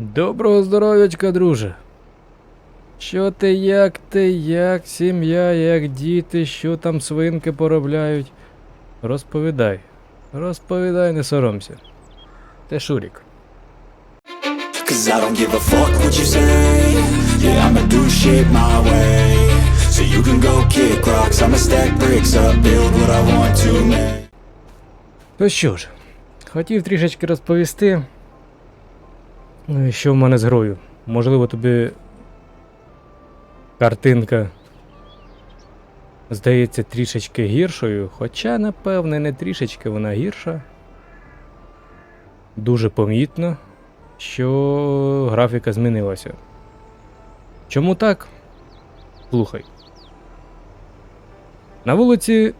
Доброго здоров'ячка, друже. Що ти, як ти, як сім'я, як діти, що там свинки поробляють? Розповідай. Розповідай, не соромся. Ти Шурік. Cause I don't give a fuck what you say Yeah, I'ma do shit my way So you can go kick rocks I'ma stack bricks up, build what I want to make То що ж, хотів трішечки розповісти, що в мене з грою. Можливо, тобі картинка здається трішечки гіршою, хоча, напевне, не трішечки вона гірша. Дуже помітно, що графіка змінилася. Чому так? Слухай. На вулиці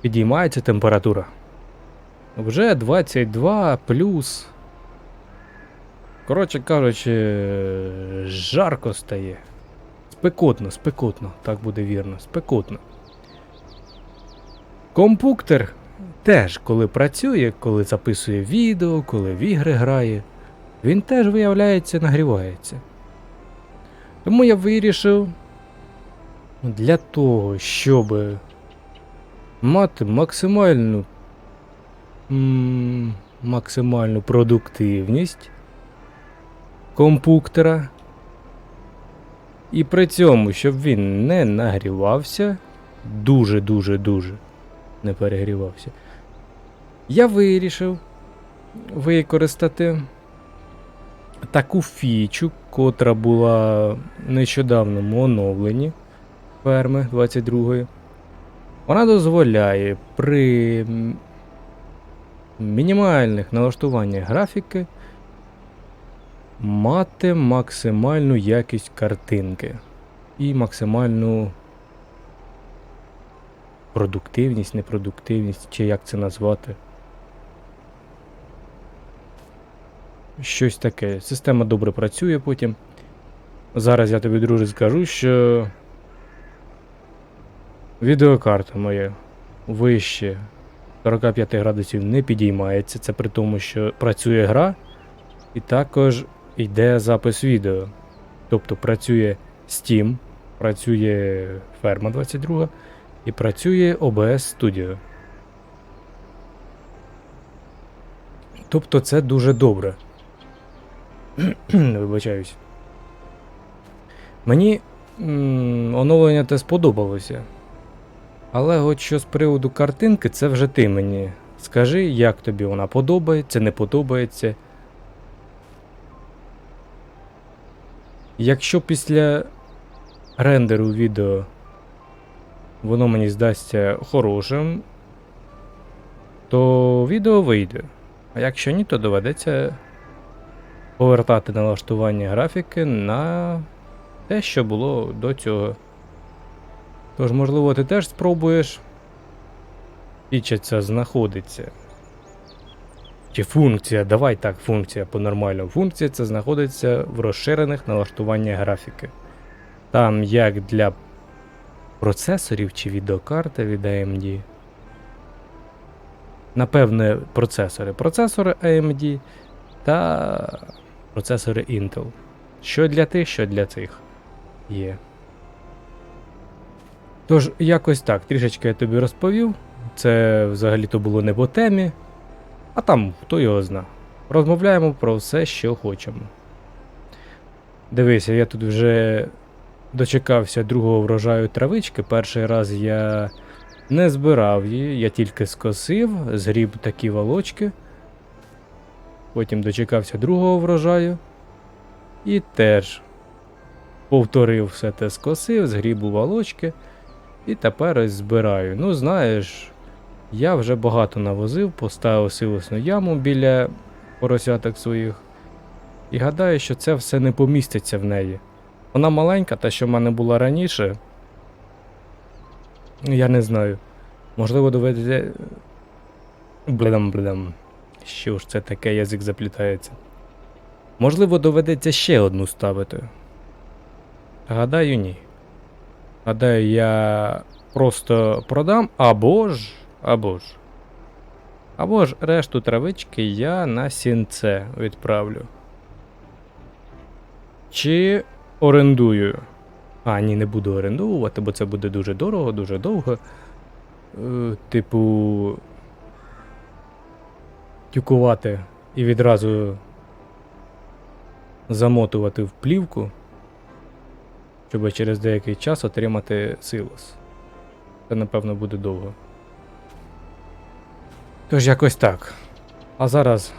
підіймається температура. Вже 22 плюс. Коротше кажучи, жарко стає. Спекотно, спекотно, так буде вірно, спекотно. Компуктер теж, коли працює, коли записує відео, коли в ігри грає, він теж, виявляється, нагрівається. Тому я вирішив для того, щоб мати максимальну максимальну продуктивність компуктора. І при цьому, щоб він не нагрівався, дуже-дуже дуже не перегрівався. Я вирішив використати таку фічу, котра була в нещодавному оновленні ферми 22-ї. Вона дозволяє при мінімальних налаштуваннях графіки мати максимальну якість картинки і максимальну продуктивність, непродуктивність, чи як це назвати. Щось таке. Система добре працює потім. Зараз я тобі, друже, скажу, що відеокарта моя вище 45 градусів не підіймається. Це при тому, що працює гра, і також йде запис відео. Тобто працює Steam, працює Ферма 22 і працює OBS Studio. Тобто це дуже добре. Вибачаюсь. Мені м, оновлення те сподобалося. Але от що з приводу картинки, це вже ти мені. Скажи, як тобі вона подобається, не подобається. Якщо після рендеру відео воно мені здасться хорошим, то відео вийде. А якщо ні, то доведеться повертати налаштування графіки на те, що було до цього. Тож, можливо, ти теж спробуєш. Фіча ця знаходиться. Чи функція, давай так, функція по-нормальному. Функція це знаходиться в розширених налаштуваннях графіки. Там як для процесорів чи відеокарти від AMD. Напевне, процесори. Процесори AMD та процесори Intel. Що для тих, що для цих є. Тож, якось так, трішечки я тобі розповів. Це взагалі-то було не по темі. А там хто його зна. Розмовляємо про все, що хочемо. Дивися, я тут вже дочекався другого врожаю травички. Перший раз я не збирав її, я тільки скосив, згріб такі волочки. Потім дочекався другого врожаю. І теж повторив все те скосив, згріб у волочки. І тепер ось збираю. Ну, знаєш, я вже багато навозив, поставив силосну яму біля поросяток своїх. І гадаю, що це все не поміститься в неї. Вона маленька, та що в мене була раніше. Я не знаю. Можливо, доведеться. Бледам, бледам. Що ж це таке, язик заплітається. Можливо, доведеться ще одну ставити. Гадаю, ні. Гадаю, я просто продам або ж. Або ж. Або ж решту травички я на сінце відправлю. чи орендую. А, ні, не буду орендовувати, бо це буде дуже дорого, дуже довго. Е, типу. Тюкувати і відразу замотувати в плівку, щоб через деякий час отримати силос. Це, напевно, буде довго. Тож якось так. А зараз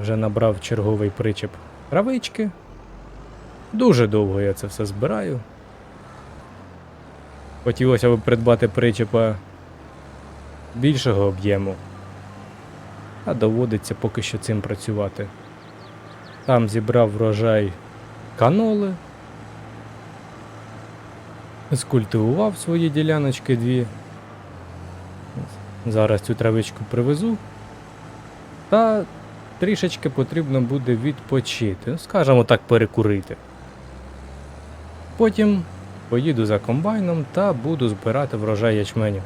вже набрав черговий причеп травички. Дуже довго я це все збираю. Хотілося б придбати причепа більшого об'єму. А доводиться поки що цим працювати. Там зібрав врожай каноли. Скультивував свої діляночки дві. Зараз цю травичку привезу. Та трішечки потрібно буде відпочити, скажімо так, перекурити. Потім поїду за комбайном та буду збирати врожай ячменю.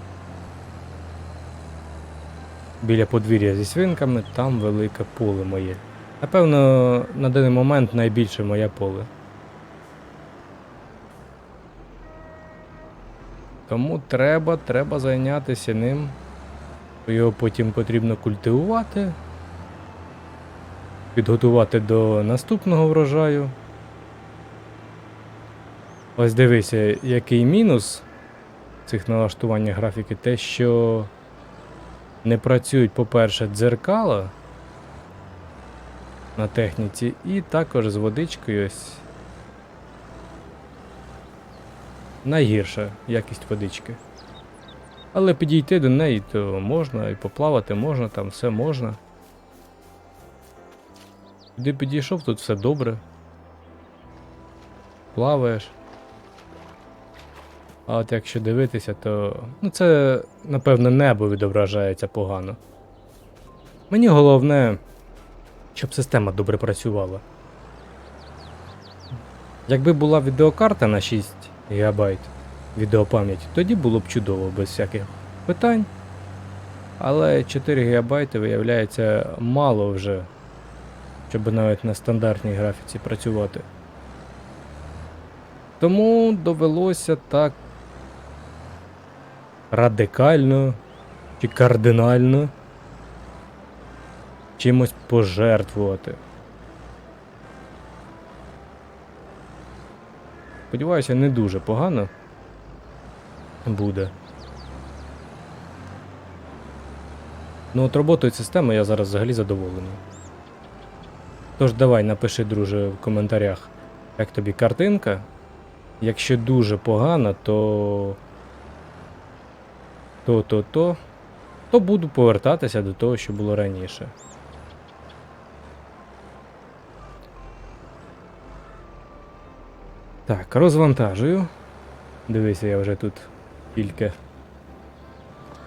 Біля подвір'я зі свинками там велике поле моє. Напевно, на даний момент найбільше моє поле. Тому треба, треба зайнятися ним. Його потім потрібно культивувати, підготувати до наступного врожаю. Ось дивися, який мінус цих налаштувань графіки, те, що не працюють, по-перше, дзеркала на техніці, і також з водичкою ось. Найгірша якість водички. Але підійти до неї то можна, і поплавати можна, там все можна. Туди підійшов, тут все добре. Плаваєш. А от якщо дивитися, то. Ну це, напевно, небо відображається погано. Мені головне, щоб система добре працювала. Якби була відеокарта на 6 ГБ відеопам'ять, тоді було б чудово, без всяких питань. Але 4 ГБ виявляється мало вже, щоб навіть на стандартній графіці працювати. Тому довелося так радикально чи кардинально чимось пожертвувати. Сподіваюся, не дуже погано буде. Ну от роботою системи я зараз взагалі задоволений. Тож давай напиши, друже, в коментарях, як тобі картинка. Якщо дуже погано, то. То, то, то. То буду повертатися до того, що було раніше. Так, розвантажую. Дивися, я вже тут тільки.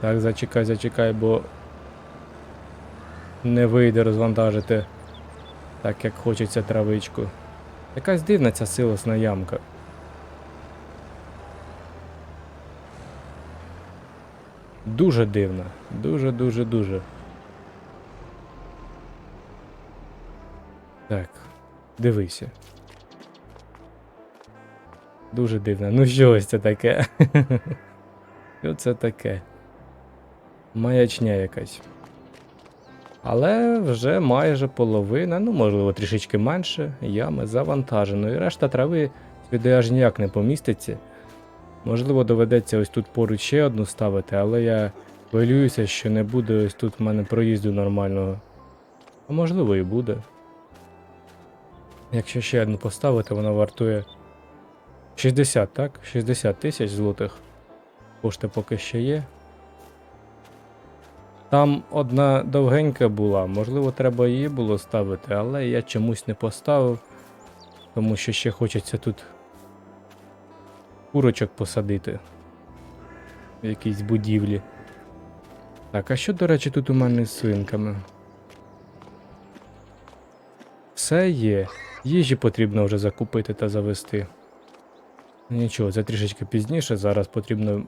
Так, зачекай, зачекай, бо не вийде розвантажити так, як хочеться травичку. Якась дивна ця силосна ямка. Дуже дивна. Дуже, дуже, дуже. Так, дивися. Дуже дивно. Ну що ось це таке? Що це таке? Маячня якась. Але вже майже половина, ну можливо трішечки менше, ями завантажено. І решта трави сюди аж ніяк не поміститься. Можливо, доведеться ось тут поруч ще одну ставити, але я хвилююся, що не буде ось тут в мене проїзду нормального. А можливо і буде. Якщо ще одну поставити, вона вартує 60, так? 60 тисяч злотих. Кошти поки ще є. Там одна довгенька була, можливо, треба її було ставити, але я чомусь не поставив, тому що ще хочеться тут курочок посадити в якійсь будівлі. Так, а що, до речі, тут у мене з свинками? Все є. Їжі потрібно вже закупити та завести. Нічого, це трішечки пізніше. Зараз потрібно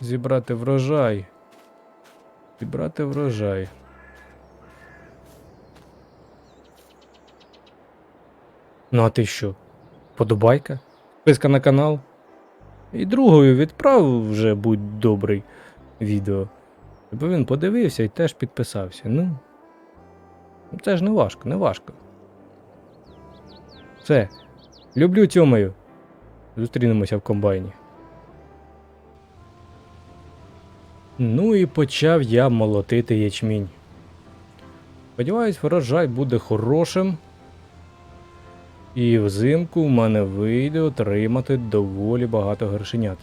зібрати врожай. Зібрати врожай. Ну, а ти що? подобайка, підписка на канал. І другою відправ вже будь добрий відео. Щоб він подивився і теж підписався. Ну. Це ж не важко, не важко. Все. Люблю тьомаю. Зустрінемося в комбайні. Ну і почав я молотити ячмінь. Сподіваюсь, врожай буде хорошим. І взимку в мене вийде отримати доволі багато грошенят.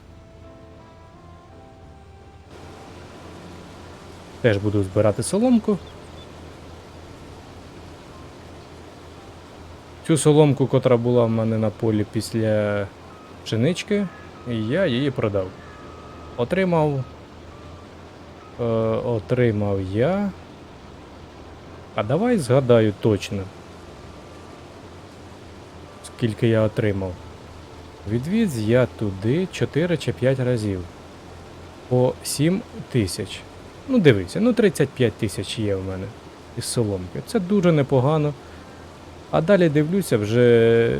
Теж буду збирати соломку. Цю соломку, котра була в мене на полі після пшенички, я її продав. Отримав. Е, отримав я. А давай згадаю точно. Скільки я отримав. Відвіз я туди 4 чи 5 разів. По 7 тисяч. Ну, дивися, ну 35 тисяч є в мене із соломки. Це дуже непогано. А далі дивлюся, вже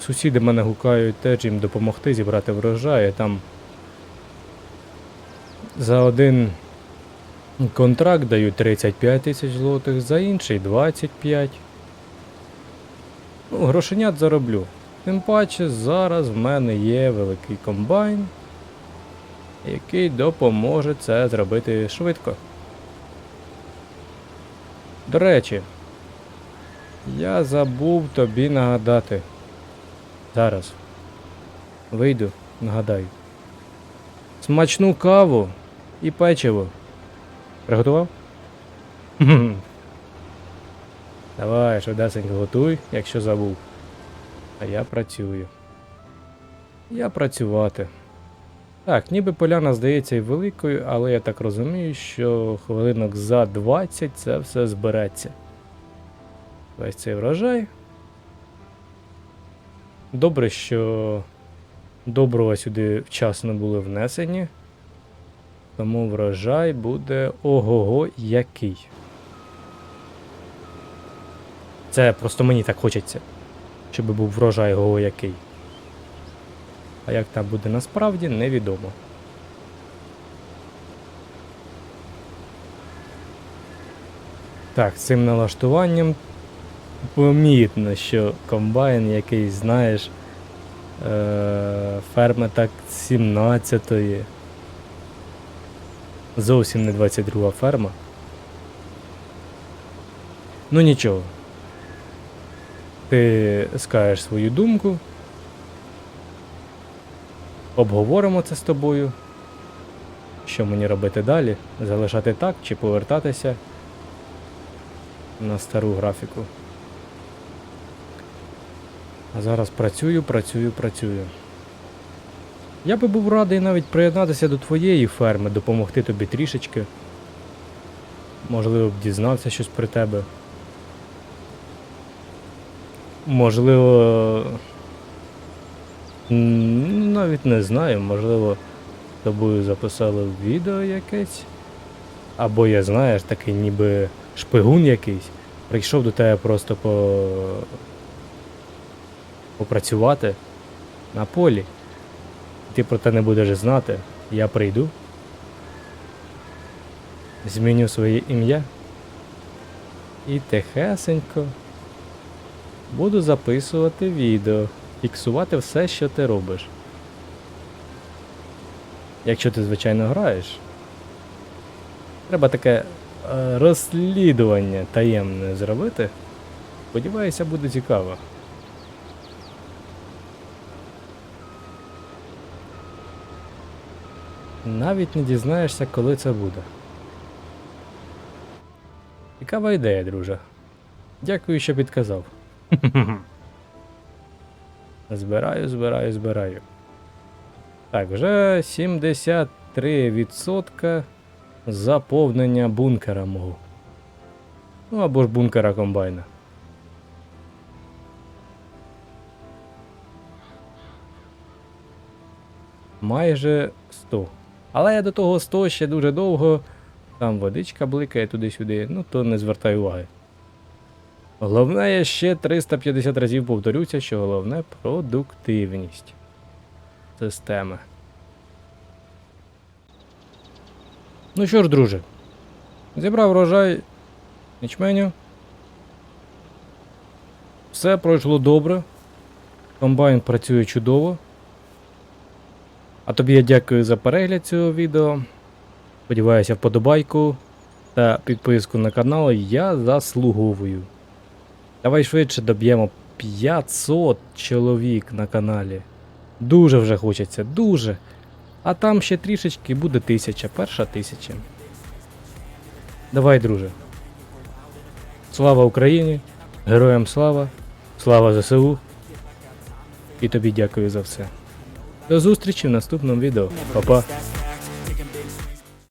сусіди мене гукають теж їм допомогти зібрати врожай. Там за один контракт дають 35 тисяч злотих, за інший 25. Ну, грошенят зароблю. Тим паче зараз в мене є великий комбайн, який допоможе це зробити швидко. До речі, я забув тобі нагадати. Зараз. Вийду, нагадаю. Смачну каву і печиво. Приготував? Давай, швидесенько готуй, якщо забув. А я працюю. Я працювати. Так, ніби поляна здається і великою, але я так розумію, що хвилинок за 20 це все збереться. Весь цей врожай. Добре, що доброго сюди вчасно були внесені. Тому врожай буде ого-го який. Це просто мені так хочеться, щоб був врожай ого який. А як там буде насправді, невідомо. Так, з цим налаштуванням помітно, що комбайн якийсь, знаєш, е- ферма так 17-ї. Зовсім не 22 ферма. Ну нічого. Ти скажеш свою думку. Обговоримо це з тобою. Що мені робити далі? Залишати так чи повертатися на стару графіку. А зараз працюю, працюю, працюю. Я би був радий навіть приєднатися до твоєї ферми, допомогти тобі трішечки. Можливо, б дізнався щось про тебе. Можливо. Навіть не знаю, можливо, тобою записали відео якесь. Або я знаєш, такий ніби шпигун якийсь. Прийшов до тебе просто по... попрацювати на полі. Ти про те не будеш знати. Я прийду. Зміню своє ім'я. І тихесенько буду записувати відео, фіксувати все, що ти робиш. Якщо ти, звичайно, граєш. Треба таке е, розслідування таємне зробити. Сподіваюся, буде цікаво. Навіть не дізнаєшся, коли це буде. Цікава ідея, друже. Дякую, що підказав. збираю, збираю, збираю. Так, вже 73% заповнення бункера мого. Ну або ж бункера комбайна. Майже 100. Але я до того 100 ще дуже довго. Там водичка бликає туди-сюди, ну то не звертай уваги. Головне, я ще 350 разів повторюся, що головне продуктивність системи. Ну що ж, друже, зібрав врожай ячменю. Все пройшло добре. Комбайн працює чудово. А тобі я дякую за перегляд цього відео. Сподіваюся, вподобайку та підписку на канал я заслуговую. Давай швидше доб'ємо 500 чоловік на каналі. Дуже вже хочеться, дуже. А там ще трішечки буде тисяча, перша тисяча. Давай, друже. Слава Україні! Героям слава! Слава ЗСУ! І тобі дякую за все. До зустрічі в наступному відео. Па-па!